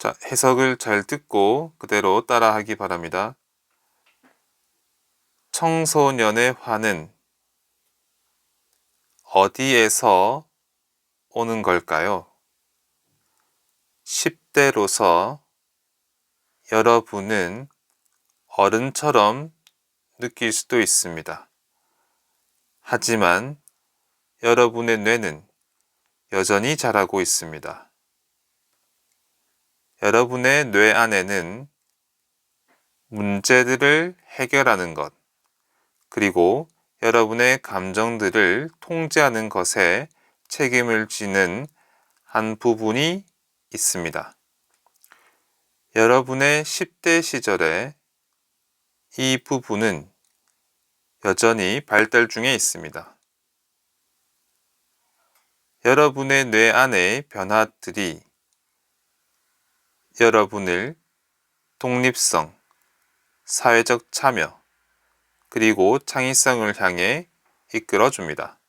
자, 해석을 잘 듣고 그대로 따라하기 바랍니다. 청소년의 화는 어디에서 오는 걸까요? 10대로서 여러분은 어른처럼 느낄 수도 있습니다. 하지만 여러분의 뇌는 여전히 자라고 있습니다. 여러분의 뇌 안에는 문제들을 해결하는 것, 그리고 여러분의 감정들을 통제하는 것에 책임을 지는 한 부분이 있습니다. 여러분의 10대 시절에 이 부분은 여전히 발달 중에 있습니다. 여러분의 뇌 안의 변화들이 여러분을 독립성, 사회적 참여, 그리고 창의성을 향해 이끌어 줍니다.